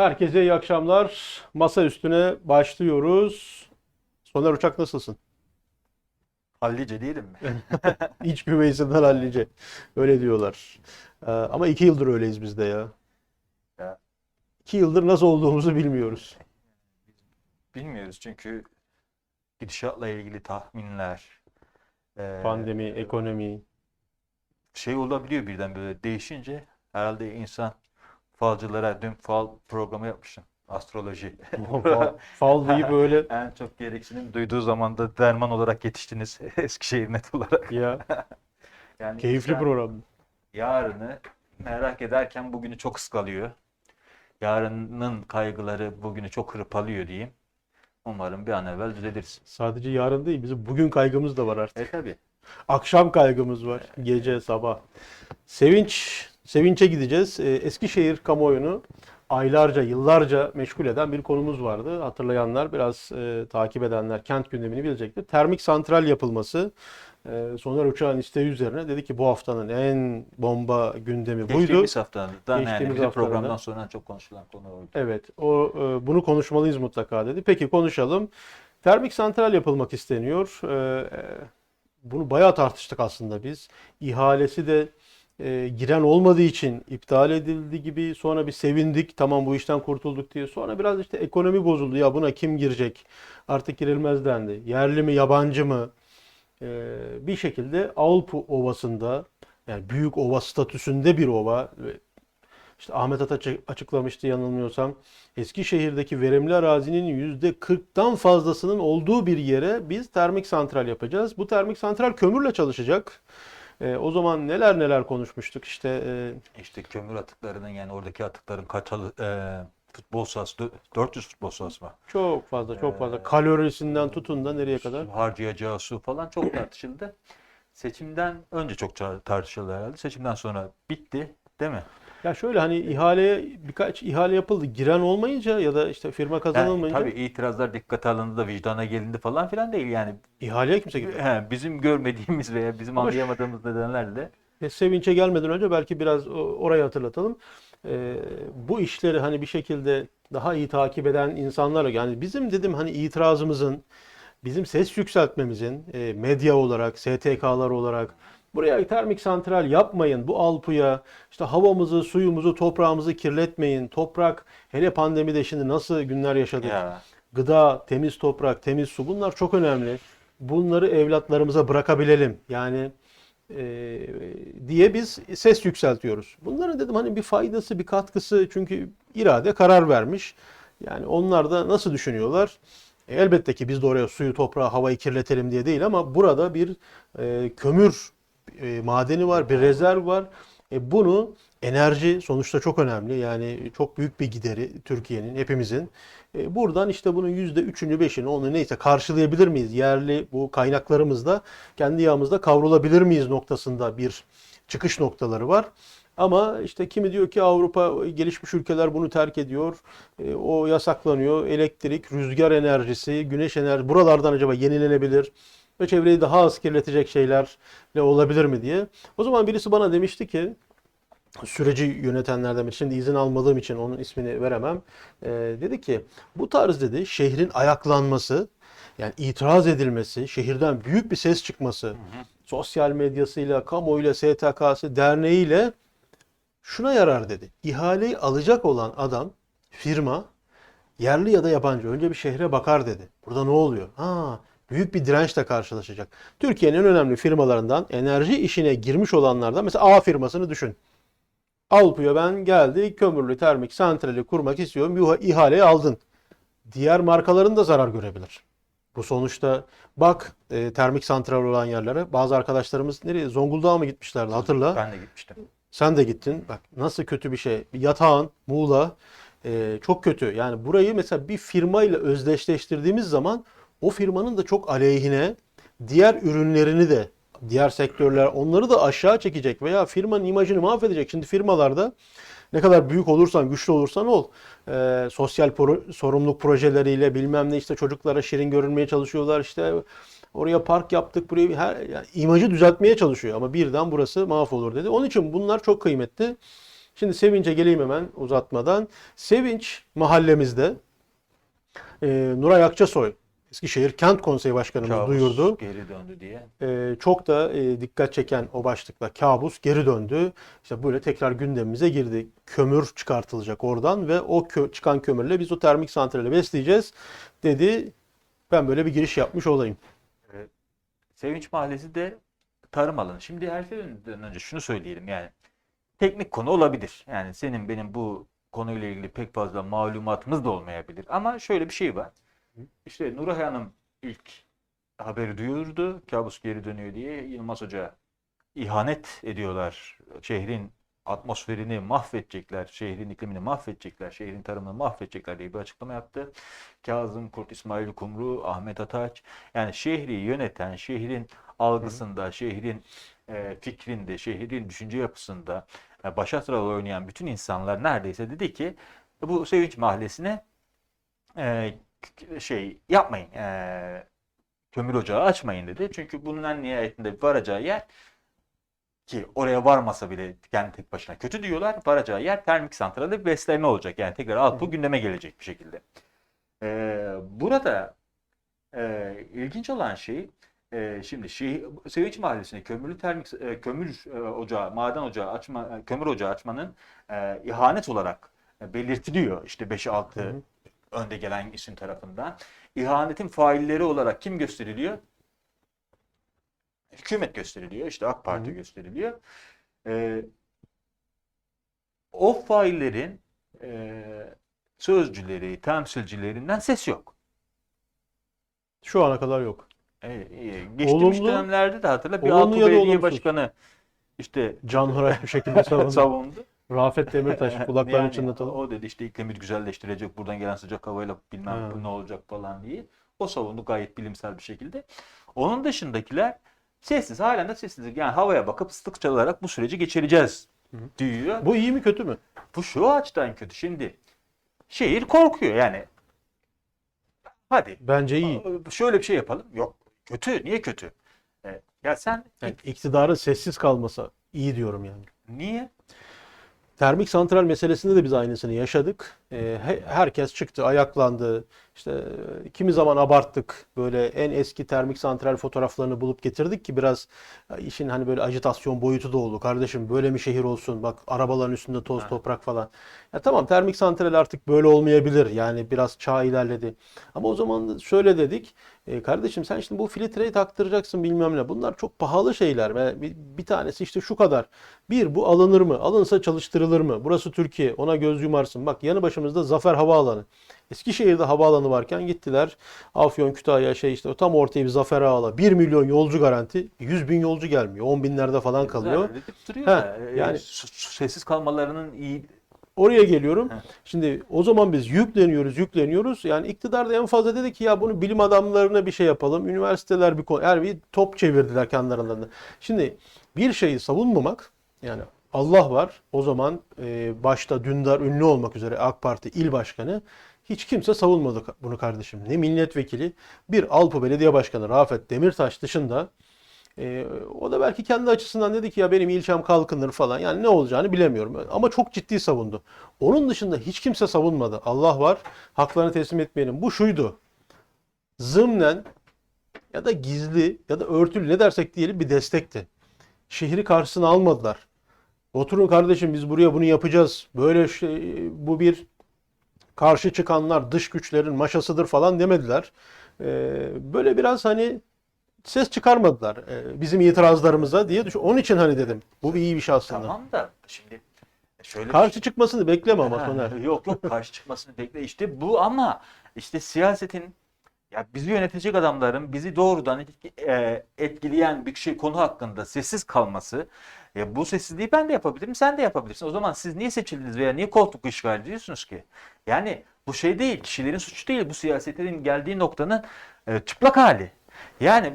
Herkese iyi akşamlar. Masa üstüne başlıyoruz. Soner Uçak nasılsın? Hallice değilim mi? İç güveysinden hallice. Öyle diyorlar. Ee, ama iki yıldır öyleyiz biz de ya. Ya. İki yıldır nasıl olduğumuzu bilmiyoruz. Bilmiyoruz çünkü gidişatla ilgili tahminler, eee, Pandemi, ekonomi. şey olabiliyor birden böyle değişince herhalde insan falcılara dün fal programı yapmışım. Astroloji. Fal, fal deyip böyle En çok gereksinim duyduğu zaman da derman olarak yetiştiniz Eskişehir net olarak. ya Yani keyifli insan program. yarını merak ederken bugünü çok ıskalıyor. Yarının kaygıları bugünü çok hırpalıyor diyeyim. Umarım bir an evvel düzeliriz. Sadece yarın değil, bizim bugün kaygımız da var artık. E tabii. Akşam kaygımız var. Gece, sabah. Sevinç, sevinçe gideceğiz. Ee, Eskişehir kamuoyunu aylarca, yıllarca meşgul eden bir konumuz vardı. Hatırlayanlar, biraz e, takip edenler kent gündemini bilecektir. Termik santral yapılması. E, Soner Uçak'ın isteği üzerine dedi ki bu haftanın en bomba gündemi buydu. Geçtiğimiz haftadan yani bizim programdan da. sonra en çok konuşulan konu oydu. Evet, o e, bunu konuşmalıyız mutlaka dedi. Peki konuşalım. Termik santral yapılmak isteniyor. E, bunu bayağı tartıştık aslında biz. İhalesi de e, giren olmadığı için iptal edildi gibi. Sonra bir sevindik, tamam bu işten kurtulduk diye. Sonra biraz işte ekonomi bozuldu. Ya buna kim girecek? Artık girilmez dendi. Yerli mi, yabancı mı? E, bir şekilde Avrupa Ovası'nda yani büyük ova statüsünde bir ova işte Ahmet Ata açı- açıklamıştı yanılmıyorsam. Eskişehir'deki verimli arazinin %40'tan fazlasının olduğu bir yere biz termik santral yapacağız. Bu termik santral kömürle çalışacak. Ee, o zaman neler neler konuşmuştuk işte e, İşte kömür atıklarının yani oradaki atıkların kaçalı e, futbol sahası dö- 400 futbol sahası mı? çok fazla çok fazla Ee, kalorisinden tutun da nereye kadar? Harcayacağı su falan çok tartışıldı. Seçimden önce çok tartışıldı herhalde. Seçimden sonra bitti, değil mi? Ya şöyle hani ihaleye birkaç ihale yapıldı. Giren olmayınca ya da işte firma Yani kazanılmayınca tabii itirazlar dikkate alındı da vicdana gelindi falan filan değil yani. ihaleye kimse gitmedi. He, bizim görmediğimiz veya bizim Ama anlayamadığımız nedenlerle Ve Sevinç'e gelmeden önce belki biraz orayı hatırlatalım. Ee, bu işleri hani bir şekilde daha iyi takip eden insanlar yani bizim dedim hani itirazımızın, bizim ses yükseltmemizin e, medya olarak, STK'lar olarak buraya termik santral yapmayın. Bu Alpu'ya işte havamızı, suyumuzu, toprağımızı kirletmeyin. Toprak hele pandemide şimdi nasıl günler yaşadık. ya Gıda, temiz toprak, temiz su bunlar çok önemli. Bunları evlatlarımıza bırakabilelim. Yani e, diye biz ses yükseltiyoruz. Bunların dedim hani bir faydası, bir katkısı çünkü irade karar vermiş. Yani onlar da nasıl düşünüyorlar? E, elbette ki biz de oraya suyu, toprağı, havayı kirletelim diye değil ama burada bir e, kömür e, madeni var, bir rezerv var. E, bunu enerji sonuçta çok önemli. Yani çok büyük bir gideri Türkiye'nin, hepimizin. E, buradan işte bunun yüzde üçünü, beşini, onu neyse karşılayabilir miyiz? Yerli bu kaynaklarımızda kendi yağımızda kavrulabilir miyiz noktasında bir çıkış noktaları var. Ama işte kimi diyor ki Avrupa gelişmiş ülkeler bunu terk ediyor. E, o yasaklanıyor. Elektrik, rüzgar enerjisi, güneş enerjisi buralardan acaba yenilenebilir ve çevreyi daha az kirletecek şeylerle olabilir mi diye. O zaman birisi bana demişti ki süreci yönetenlerden. Şimdi izin almadığım için onun ismini veremem. Ee, dedi ki bu tarz dedi şehrin ayaklanması yani itiraz edilmesi, şehirden büyük bir ses çıkması, sosyal medyasıyla, kamuoyuyla, STK'sı, derneğiyle şuna yarar dedi. İhaleyi alacak olan adam, firma yerli ya da yabancı önce bir şehre bakar dedi. Burada ne oluyor? Ha, büyük bir dirençle karşılaşacak. Türkiye'nin en önemli firmalarından enerji işine girmiş olanlardan mesela A firmasını düşün. Alpu'ya ben geldi kömürlü termik santrali kurmak istiyorum. Bir ihaleyi aldın. Diğer markaların da zarar görebilir. Bu sonuçta bak e, termik santral olan yerlere bazı arkadaşlarımız nereye Zonguldak'a mı gitmişlerdi hatırla. ben de gitmiştim. Sen de gittin. Bak nasıl kötü bir şey. Yatağın, Muğla e, çok kötü. Yani burayı mesela bir firmayla özdeşleştirdiğimiz zaman o firmanın da çok aleyhine diğer ürünlerini de diğer sektörler onları da aşağı çekecek veya firmanın imajını mahvedecek. Şimdi firmalarda Ne kadar büyük olursan, güçlü olursan ol. Ee, sosyal pro- sorumluluk projeleriyle bilmem ne işte çocuklara şirin görünmeye çalışıyorlar. İşte oraya park yaptık, buraya her, yani imajı düzeltmeye çalışıyor ama birden burası mahvolur dedi. Onun için bunlar çok kıymetli. Şimdi Sevinç'e geleyim hemen uzatmadan. Sevinç mahallemizde e, Nuray Akçasoy Eskişehir Kent Konseyi Başkanımız Kabus duyurdu. Geri döndü diye. Ee, çok da e, dikkat çeken o başlıkla kabus geri döndü. İşte böyle tekrar gündemimize girdi. Kömür çıkartılacak oradan ve o kö- çıkan kömürle biz o termik santrali besleyeceğiz dedi. Ben böyle bir giriş yapmış olayım. Sevinç Mahallesi de tarım alanı. Şimdi her şeyden önce şunu söyleyelim yani teknik konu olabilir. Yani senin benim bu konuyla ilgili pek fazla malumatımız da olmayabilir. Ama şöyle bir şey var. İşte Nuray Hanım ilk haberi duyurdu. Kabus geri dönüyor diye Yılmaz Hoca ihanet ediyorlar. Şehrin atmosferini mahvedecekler, şehrin iklimini mahvedecekler, şehrin tarımını mahvedecekler diye bir açıklama yaptı. Kazım Kurt, İsmail Kumru, Ahmet Ataç yani şehri yöneten, şehrin algısında, şehrin e, fikrinde, şehrin düşünce yapısında e, başat rol oynayan bütün insanlar neredeyse dedi ki bu Sevinç Mahallesi'ne e, şey yapmayın, e, kömür ocağı açmayın dedi. Çünkü bunun en nihayetinde varacağı yer ki oraya varmasa bile kendi tek başına kötü diyorlar. Varacağı yer termik santralde besleme olacak. Yani tekrar alt bu gündeme gelecek bir şekilde. Ee, burada e, ilginç olan şey e, şimdi şey, Sevinç Mahallesi'ne kömürlü termik e, kömür e, ocağı, maden ocağı açma, kömür ocağı açmanın e, ihanet olarak e, belirtiliyor. İşte 5-6 Hı hı. Önde gelen isim tarafından. İhanetin failleri olarak kim gösteriliyor? Hükümet gösteriliyor. İşte AK Parti Hı gösteriliyor. Ee, o faillerin e, sözcüleri, temsilcilerinden ses yok. Şu ana kadar yok. E, e, geçtiğimiz Olumlu- dönemlerde de hatırla bir da Belediye olumsuz. Başkanı işte Canhıray bir şekilde savundu. savundu. Rafet Demirtaş kulaklarını Yani çınlatalım. O dedi işte iklimi güzelleştirecek, buradan gelen sıcak havayla bilmem Ha. ne olacak falan diye. O savundu gayet bilimsel bir şekilde. Onun dışındakiler sessiz, halen de sessizlik. Yani havaya bakıp ıslık çalarak bu süreci geçireceğiz diyor. Bu iyi mi kötü mü? Bu şu açıdan kötü. Şimdi şehir korkuyor yani. Hadi Bence iyi. şöyle bir şey yapalım. Yok kötü. Niye kötü? E, ya sen Yani iktidarın sessiz kalmasa iyi diyorum yani. niye? Termik santral meselesinde de biz aynısını yaşadık. Ee, he- herkes çıktı, ayaklandı. İşte e, kimi zaman abarttık. Böyle en eski termik santral fotoğraflarını bulup getirdik ki biraz e, işin hani böyle ajitasyon boyutu da oldu. Kardeşim böyle mi şehir olsun? Bak arabaların üstünde toz toprak falan. Ya tamam termik santral artık böyle olmayabilir. Yani biraz çağ ilerledi. Ama o zaman şöyle dedik. E, kardeşim sen şimdi bu filtreyi taktıracaksın bilmem ne. Bunlar çok pahalı şeyler. Bir, bir tanesi işte şu kadar. Bir bu alınır mı? Alınsa çalıştırılır mı? Burası Türkiye. Ona göz yumarsın. Bak yanı başımızda Zafer Havaalanı. Eskişehir'de havaalanı varken gittiler. Afyon, Kütahya şey işte tam ortaya bir Zafer Havaalanı. 1 milyon yolcu garanti. 100 bin yolcu gelmiyor. 10 binlerde falan kalıyor. Duruyor Ha, e, yani- sessiz kalmalarının iyi Oraya geliyorum. Heh. Şimdi o zaman biz yükleniyoruz, yükleniyoruz. Yani iktidar da en fazla dedi ki ya bunu bilim adamlarına bir şey yapalım. Üniversiteler bir konu, yani bir top çevirdiler kendi aralarında. Şimdi bir şeyi savunmamak yani Allah var. O zaman e, başta Dündar Ünlü olmak üzere AK Parti il başkanı hiç kimse savunmadı bunu kardeşim. Ne milletvekili bir Alpo Belediye Başkanı Rafet Demirtaş dışında ee, o da belki kendi açısından dedi ki ya benim ilçem kalkınır falan. Yani ne olacağını bilemiyorum. Ama çok ciddi savundu. Onun dışında hiç kimse savunmadı. Allah var. Haklarını teslim etmeyelim. Bu şuydu. Zımnen ya da gizli ya da örtülü ne dersek diyelim bir destekti. Şehri karşısına almadılar. Oturun kardeşim biz buraya bunu yapacağız. Böyle şey bu bir karşı çıkanlar dış güçlerin maşasıdır falan demediler. Ee, böyle biraz hani ses çıkarmadılar e, bizim itirazlarımıza diye düşün. Onun için hani dedim. Bu bir iyi bir şey aslında. tamam da şimdi şöyle Karşı şey- çıkmasını bekleme ama Soner. Yok yok karşı çıkmasını bekle işte bu ama işte siyasetin ya bizi yönetecek adamların bizi doğrudan e, etkileyen bir şey konu hakkında sessiz kalması ya bu sessizliği ben de yapabilirim sen de yapabilirsin. O zaman siz niye seçildiniz veya niye koltuk işgal ediyorsunuz ki? Yani bu şey değil kişilerin suçu değil bu siyasetlerin geldiği noktanın e, çıplak hali. Yani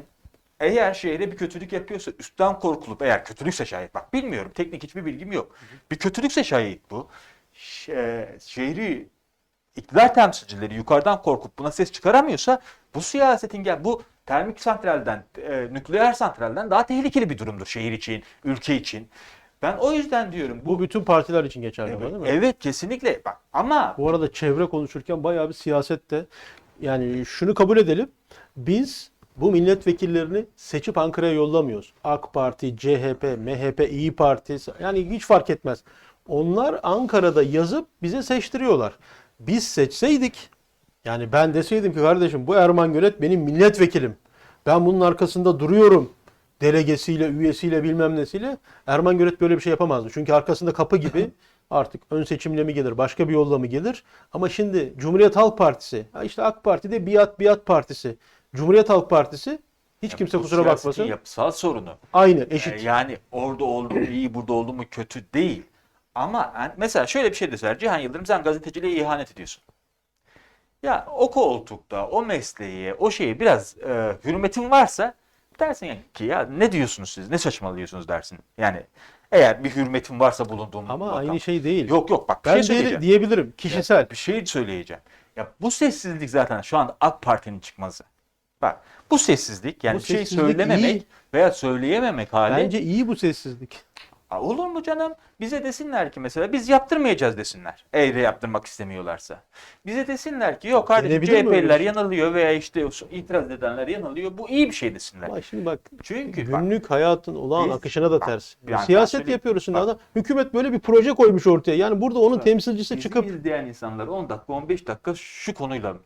eğer şehre bir kötülük yapıyorsa üstten korkulup eğer kötülükse şayet bak bilmiyorum teknik hiçbir bilgim yok. Bir kötülükse şayet bu e, şehri iktidar temsilcileri yukarıdan korkup buna ses çıkaramıyorsa bu siyasetin gel bu termik santralden e, nükleer santralden daha tehlikeli bir durumdur şehir için, ülke için. Ben o yüzden diyorum bu Bu bütün partiler için geçerli evet, değil mi? evet kesinlikle bak ama Bu arada çevre konuşurken bayağı bir siyasette yani şunu kabul edelim. Biz bu milletvekillerini seçip Ankara'ya yollamıyoruz. AK Parti, CHP, MHP, İyi Parti yani hiç fark etmez. Onlar Ankara'da yazıp bize seçtiriyorlar. Biz seçseydik yani ben deseydim ki kardeşim bu Erman Gölet benim milletvekilim. Ben bunun arkasında duruyorum. Delegesiyle, üyesiyle bilmem nesiyle. Erman Gölet böyle bir şey yapamazdı. Çünkü arkasında kapı gibi artık ön seçimle mi gelir, başka bir yolla mı gelir? Ama şimdi Cumhuriyet Halk Partisi, işte AK Parti'de Biat Biat Partisi, Cumhuriyet Halk Partisi hiç kimse bu kusura bakmasın. yapısal sorunu. Aynı, eşit. Ee, yani orada oldu mu iyi, burada oldu mu kötü değil. Ama mesela şöyle bir şey deseler Cihan Yıldırım sen gazeteciliğe ihanet ediyorsun. Ya o koltukta, o mesleğe, o şeye biraz e, hürmetin varsa dersin ki ya ne diyorsunuz siz, ne saçmalıyorsunuz dersin. Yani eğer bir hürmetin varsa bulunduğum Ama makam. aynı şey değil. Yok yok bak bir ben şey söyleyeceğim. diyebilirim. Kişisel. Bir şey söyleyeceğim. Ya bu sessizlik zaten şu anda AK Parti'nin çıkmazı. Bak bu sessizlik yani Bu bir şey söylememek iyi. veya söyleyememek hali. Bence iyi bu sessizlik. Aa, olur mu canım? Bize desinler ki mesela biz yaptırmayacağız desinler. Eğer yaptırmak istemiyorlarsa. Bize desinler ki yok kardeşim mi öyle CHP'liler şey? yanılıyor veya işte itiraz edenler yanılıyor. Bu iyi bir şey desinler. Ama şimdi bak Çünkü bak, günlük hayatın olağan Biz- akışına da bak, ters. yani Siyaset söyleyeyim. yapıyoruz şimdi Bak. adam. Hükümet böyle bir proje koymuş ortaya. Yani burada onun Bak, temsilcisi bizi çıkıp izleyen insanlar 10 dakika 15 dakika şu konuyla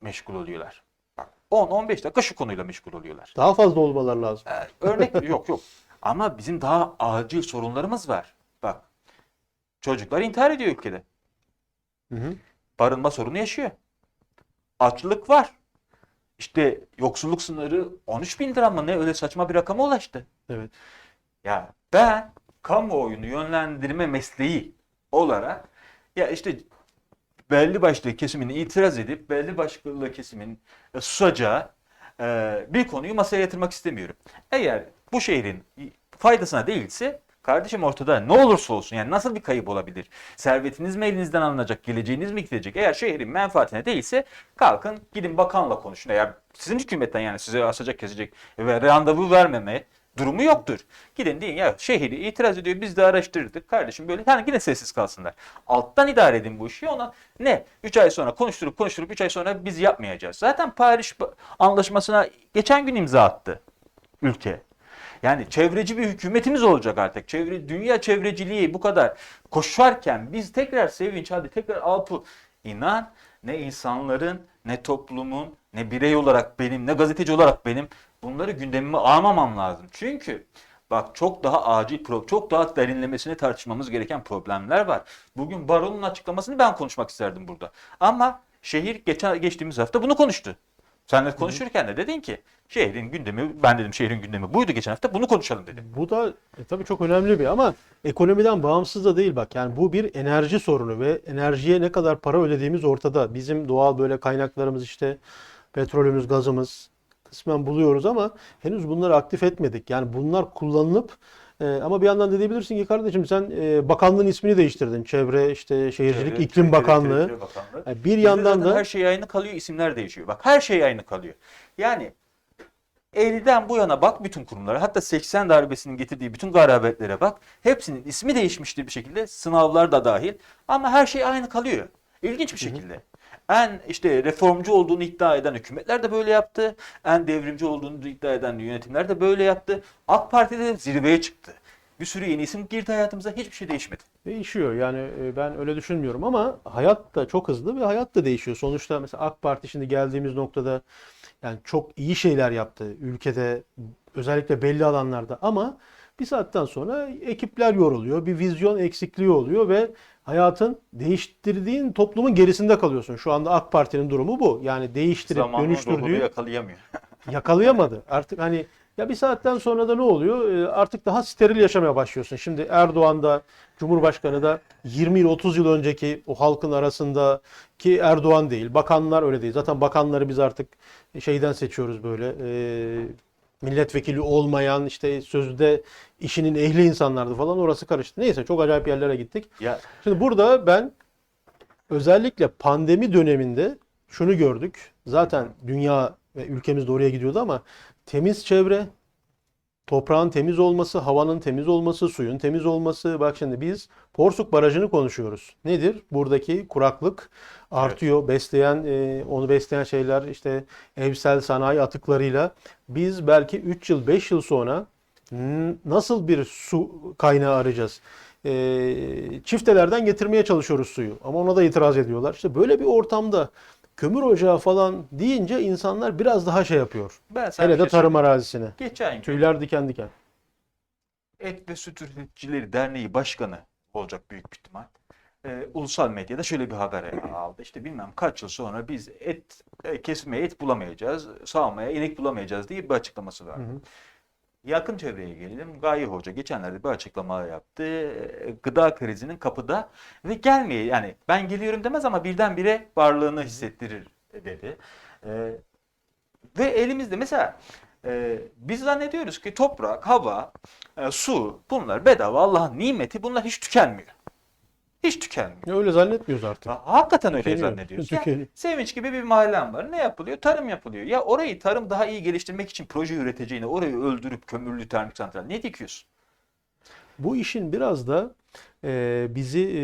meşgul oluyorlar. Bak 10-15 dakika şu konuyla meşgul oluyorlar. daha fazla olmaları lazım. Ee, örnek yok yok. Ama bizim daha acil sorunlarımız var. Bak çocuklar intihar ediyor ülkede. Hı hı. barınma sorunu yaşıyor. Açlık var. İşte yoksulluk sınırı 13 bin lira mı ne öyle saçma bir rakama ulaştı. Evet. Ya ben kamuoyunu yönlendirme mesleği olarak ya işte belli başlı kesimin itiraz edip belli başlı kesimin susacağı e, bir konuyu masaya yatırmak istemiyorum. Eğer bu şehrin faydasına değilse kardeşim ortada ne olursa olsun yani nasıl bir kayıp olabilir? Servetiniz mi elinizden alınacak? Geleceğiniz mi gidecek? Eğer şehrin menfaatine değilse kalkın gidin bakanla konuşun. Eğer sizin hükümetten yani size asacak kesecek ve randevu vermeme durumu yoktur. Gidin deyin ya şehri itiraz ediyor biz de araştırdık kardeşim böyle yani yine sessiz kalsınlar. Alttan idare edin bu işi ona ne 3 ay sonra konuşturup konuşturup 3 ay sonra biz yapmayacağız. Zaten Paris anlaşmasına geçen gün imza attı ülke. Yani çevreci bir hükümetimiz olacak artık. Çevre, dünya çevreciliği bu kadar koşarken biz tekrar sevinç hadi tekrar Alp'ı inan ne insanların ne toplumun ne birey olarak benim ne gazeteci olarak benim bunları gündemime almamam lazım. Çünkü bak çok daha acil çok daha derinlemesine tartışmamız gereken problemler var. Bugün Baron'un açıklamasını ben konuşmak isterdim burada. Ama şehir geçen geçtiğimiz hafta bunu konuştu. Senle konuşurken de dedin ki şehrin gündemi ben dedim şehrin gündemi buydu geçen hafta bunu konuşalım dedim. Bu da e, tabii çok önemli bir ama ekonomiden bağımsız da değil bak. Yani bu bir enerji sorunu ve enerjiye ne kadar para ödediğimiz ortada. Bizim doğal böyle kaynaklarımız işte petrolümüz, gazımız kısmen buluyoruz ama henüz bunları aktif etmedik. Yani bunlar kullanılıp e, ama bir yandan da diyebilirsin ki kardeşim sen e, bakanlığın ismini değiştirdin. Çevre işte Şehircilik Çevre- İklim Çevre- Bakanlığı. Çevre Bakanlığı. Yani bir Bizde yandan da her şey aynı kalıyor, isimler değişiyor. Bak her şey aynı kalıyor. Yani 50'den bu yana bak bütün kurumlara hatta 80 darbesinin getirdiği bütün garabetlere bak. Hepsinin ismi değişmiştir bir şekilde sınavlar da dahil ama her şey aynı kalıyor. İlginç bir şekilde. En işte reformcu olduğunu iddia eden hükümetler de böyle yaptı. En devrimci olduğunu iddia eden yönetimler de böyle yaptı. AK Parti de zirveye çıktı. Bir sürü yeni isim girdi hayatımıza hiçbir şey değişmedi. Değişiyor yani e, ben öyle düşünmüyorum ama hayat da çok hızlı ve hayat da değişiyor. Sonuçta mesela AK Parti şimdi geldiğimiz noktada yani çok iyi şeyler yaptı ülkede özellikle belli alanlarda ama bir saatten sonra ekipler yoruluyor, bir vizyon eksikliği oluyor ve hayatın değiştirdiğin toplumun gerisinde kalıyorsun. Şu anda AK Parti'nin durumu bu. Yani değiştirip ruhunu dönüştürdüğü yakalayamıyor. yakalayamadı. Artık hani ya bir saatten sonra da ne oluyor? Ee, Artık daha steril yaşamaya başlıyorsun. Şimdi Erdoğan da Cumhurbaşkanı da 20 yıl 30 yıl önceki o halkın arasında ki Erdoğan değil. Bakanlar öyle değil. Zaten bakanları biz artık şeyden seçiyoruz böyle. Ee, milletvekili olmayan işte sözde işinin ehli insanlardı falan orası karıştı. Neyse çok acayip yerlere gittik. Ya Şimdi burada ben özellikle pandemi döneminde şunu gördük. Zaten dünya ve ülkemiz de oraya gidiyordu ama temiz çevre, toprağın temiz olması, havanın temiz olması, suyun temiz olması. Bak şimdi biz Porsuk Barajı'nı konuşuyoruz. Nedir? Buradaki kuraklık artıyor. Besleyen, e, onu besleyen şeyler işte evsel sanayi atıklarıyla biz belki 3 yıl, 5 yıl sonra nasıl bir su kaynağı arayacağız? E, çiftelerden getirmeye çalışıyoruz suyu ama ona da itiraz ediyorlar. İşte böyle bir ortamda kömür ocağı falan deyince insanlar biraz daha şey yapıyor. ben sana Hele bir de şey tarım söyleyeyim. arazisine. Geçen gün Tüyler diken diken. Et ve Süt Üreticileri Derneği Başkanı olacak büyük bir ihtimal. Ee, ulusal medyada şöyle bir haber aldı. İşte bilmem kaç yıl sonra biz et e, kesmeye et bulamayacağız, sağmaya inek bulamayacağız diye bir açıklaması var. Hı hı. Yakın çevreye gelelim. Gaye Hoca geçenlerde bir açıklama yaptı. Ee, Gıda krizinin kapıda ve gelmeye yani ben geliyorum demez ama birdenbire varlığını hissettirir dedi. Ee, ve elimizde mesela e, biz zannediyoruz ki toprak, hava, e, su bunlar bedava Allah'ın nimeti bunlar hiç tükenmiyor. Hiç tükenmiyor. Ya Öyle zannetmiyoruz artık. Ha- Hakikaten öyle Tükeniyor. zannediyoruz. Ya, Tükeniyor. Sevinç gibi bir mahallem var. Ne yapılıyor? Tarım yapılıyor. Ya orayı tarım daha iyi geliştirmek için proje üreteceğine orayı öldürüp kömürlü termik santral ne dikiyorsun? Bu işin biraz da e, bizi e,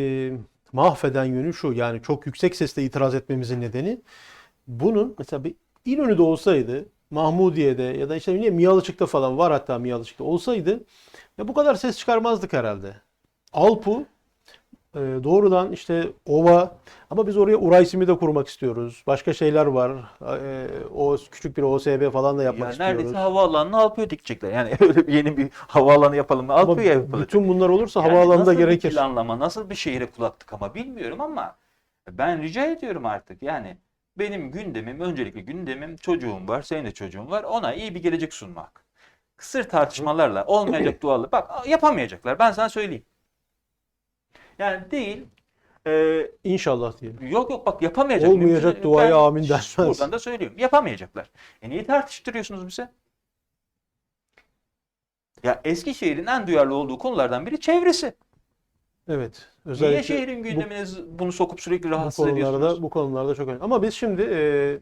mahveden yönü şu. Yani çok yüksek sesle itiraz etmemizin nedeni bunun mesela bir İnönü'de olsaydı Mahmudiye'de ya da işte Miyalıçık'ta falan var hatta Miyalıçık'ta olsaydı ya bu kadar ses çıkarmazdık herhalde. Alpu e, doğrudan işte ova ama biz oraya Uraysimi de kurmak istiyoruz. Başka şeyler var. E, o küçük bir OSB falan da yapmak Ya istiyoruz. neredeyse havaalanını Alpı'ya dikecekler. Yani öyle bir yeni bir havaalanı yapalım mı? Alpı'ya yapılacak. bütün bunlar olursa Yani havaalanı da nasıl bir gerekir. planlama, nasıl bir şehre kulaktık ama bilmiyorum ama ben rica ediyorum artık. Yani benim gündemim, öncelikle gündemim çocuğum var, senin de çocuğun var. Ona iyi bir gelecek sunmak. Kısır tartışmalarla, olmayacak dualı. Bak yapamayacaklar. Ben sana söyleyeyim. Yani değil. e, İnşallah diyelim. yok yok bak yapamayacak. Olmayacak Mümkün- duaya ben amin denmez. Buradan da söylüyorum. Yapamayacaklar. E niye tartıştırıyorsunuz bize? Ya Eskişehir'in en duyarlı olduğu konulardan biri çevresi. Evet. Niye Özellikle şehrin bu, gündemine bunu sokup sürekli bu rahatsız konularda ediyorsunuz? bu konularda çok önemli. Ama biz şimdi e,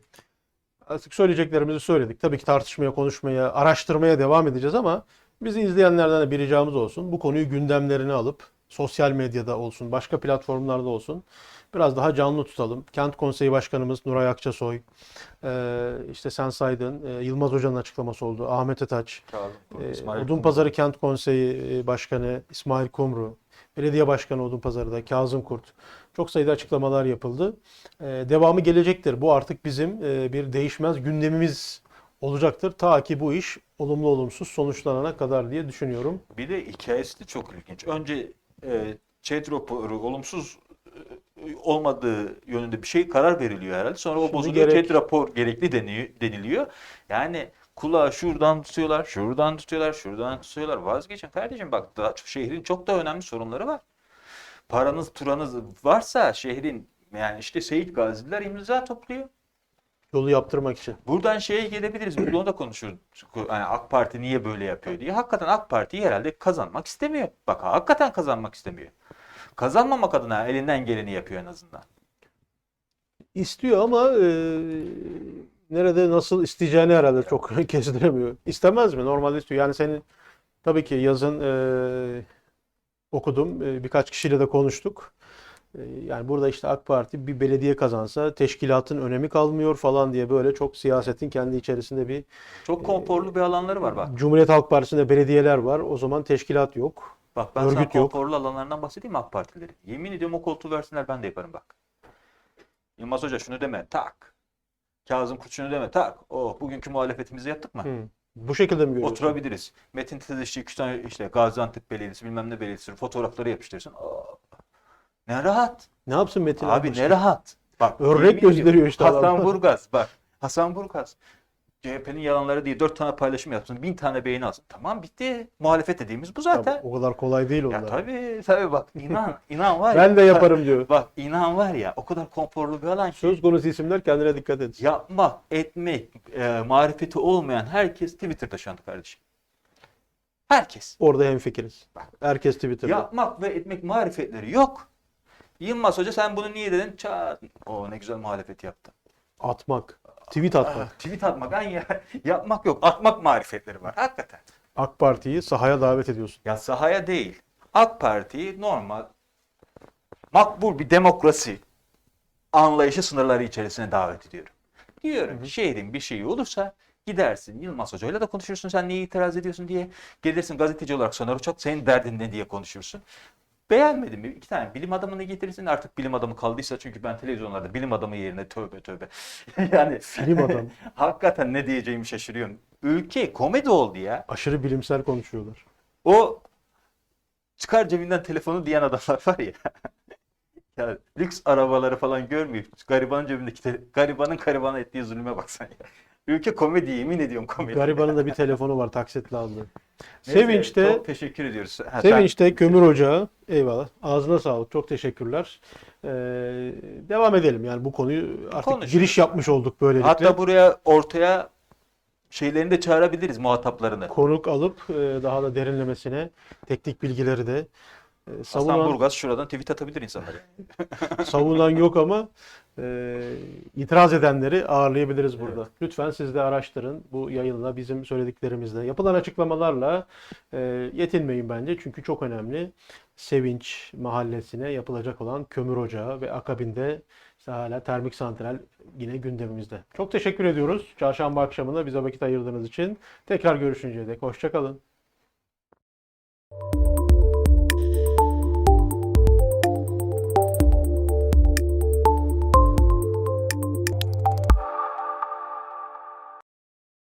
artık söyleyeceklerimizi söyledik. Tabii ki tartışmaya, konuşmaya, araştırmaya devam edeceğiz ama bizi izleyenlerden de bir ricamız olsun. Bu konuyu gündemlerine alıp sosyal medyada olsun, başka platformlarda olsun biraz daha canlı tutalım. Kent Konseyi Başkanımız Nuray Akçasoy, e, işte sen saydın, e, Yılmaz Hoca'nın açıklaması oldu, Ahmet Ataç, İsmail Odunpazarı Kent Konseyi e, Başkanı İsmail Kumru, Belediye Başkanı Odunpazarı'da Kazım Kurt. Çok sayıda açıklamalar yapıldı. Devamı gelecektir. Bu artık bizim e, bir değişmez gündemimiz olacaktır. Ta ki bu iş olumlu olumsuz sonuçlanana kadar diye düşünüyorum. Bir de hikayesi de çok ilginç. Önce e, ÇED raporu olumsuz e, olmadığı yönünde bir şey karar veriliyor herhalde. Sonra o bozuluyor. gerek- ÇED rapor gerekli deniyor, deniliyor. Yani kulağı şuradan tutuyorlar, şuradan tutuyorlar, şuradan tutuyorlar. Vazgeçin kardeşim bak daha, şehrin çok da önemli sorunları var. Paranız, turanız varsa şehrin yani işte Seyit Gaziler imza topluyor. Yolu yaptırmak için. Buradan şeye gelebiliriz. Biz onu da konuşuyoruz. Yani AK Parti niye böyle yapıyor diye. Hakikaten AK Parti herhalde kazanmak istemiyor. Bak hakikaten kazanmak istemiyor. Kazanmamak adına elinden geleni yapıyor en azından. İstiyor ama e, nerede nasıl isteyeceğini herhalde çok kestiremiyor. İstemez mi? Normalde istiyor. Yani senin tabii ki yazın e, okudum. E, birkaç kişiyle de konuştuk. E, yani burada işte AK Parti bir belediye kazansa teşkilatın önemi kalmıyor falan diye böyle çok siyasetin kendi içerisinde bir Çok konforlu bir alanları var bak. Cumhuriyet Halk Partisi'nde belediyeler var. O zaman teşkilat yok. Bak ben sana Örgüt yok. konforlu alanlarından bahsedeyim mi AK Partileri? Yemin ediyorum o koltuğu versinler ben de yaparım bak. Yılmaz Hoca şunu deme tak. Kazım Kurt şunu deme tak. Oh bugünkü muhalefetimizi yaptık mı? Hı. Bu şekilde mi görüyorsun? Oturabiliriz. Metin Tezişçi işte Gaziantep Belediyesi bilmem ne belediyesi fotoğrafları yapıştırsın. Aa, ne rahat. Ne yapsın Metin Abi abi? ne rahat. Bak Örnek gösteriyor işte adam. Hasan Burgaz bak. Hasan Burgaz. CHP'nin yalanları diye dört tane paylaşım yapsın, bin tane beğeni alsın. Tamam bitti. Muhalefet dediğimiz bu zaten. Tabii, o kadar kolay değil onlar. Ya tabii tabii bak inan inan var ya. Ben de yaparım diyor. Bak inan var ya o kadar konforlu bir alan ki. Söz konusu isimler kendine dikkat etsin. Yapmak, etmek, e, marifeti olmayan herkes Twitter'da şu anda kardeşim. Herkes. Orada hemfikiriz. Herkes Twitter'da. Yapmak ve etmek marifetleri yok. Yılmaz Hoca sen bunu niye dedin? Çat. O ne güzel muhalefet yaptı. Atmak. Tweet atmak. Ah, tweet atmak, ay ya, yapmak yok. Atmak marifetleri var. Hakikaten. AK Parti'yi sahaya davet ediyorsun. Ya sahaya değil. AK Parti'yi normal, makbul bir demokrasi anlayışı sınırları içerisine davet ediyorum. Diyorum ki şehrin bir şeyi olursa gidersin Yılmaz Hoca'yla da konuşursun sen niye itiraz ediyorsun diye. Gelirsin gazeteci olarak Soner Uçak senin derdin ne diye konuşursun. Beğenmedim? İki tane bilim adamını getirirsin. Artık bilim adamı kaldıysa çünkü ben televizyonlarda bilim adamı yerine tövbe tövbe. yani Bilim adamı. hakikaten ne diyeceğimi şaşırıyorum. Ülke komedi oldu ya. Aşırı bilimsel konuşuyorlar. O çıkar cebinden telefonu diyen adamlar var ya. ya lüks arabaları falan görmeyip garibanın cebindeki te- garibanın garibana ettiği zulüme baksan ya. Ülke komedi yemin ediyorum komedi. Garibanın da bir telefonu var taksitle aldı. Neyse, Sevinç'te çok teşekkür ediyoruz. Ha, sen- Sevinç'te kömür ocağı. Eyvallah. Ağzına sağlık. Çok teşekkürler. Ee, devam edelim. Yani bu konuyu artık Konuşuruz. giriş yapmış olduk böylelikle. Hatta buraya ortaya şeylerini de çağırabiliriz muhataplarını. konuk alıp e, daha da derinlemesine teknik bilgileri de e, Aslan savunan, Burgaz şuradan tweet atabilir insanlara. savunan yok ama e, itiraz edenleri ağırlayabiliriz burada. Lütfen siz de araştırın. Bu yayınla bizim söylediklerimizle yapılan açıklamalarla e, yetinmeyin bence. Çünkü çok önemli. Sevinç mahallesine yapılacak olan kömür ocağı ve akabinde işte hala termik santral yine gündemimizde. Çok teşekkür ediyoruz. Çarşamba akşamında bize vakit ayırdığınız için. Tekrar görüşünceye dek hoşçakalın.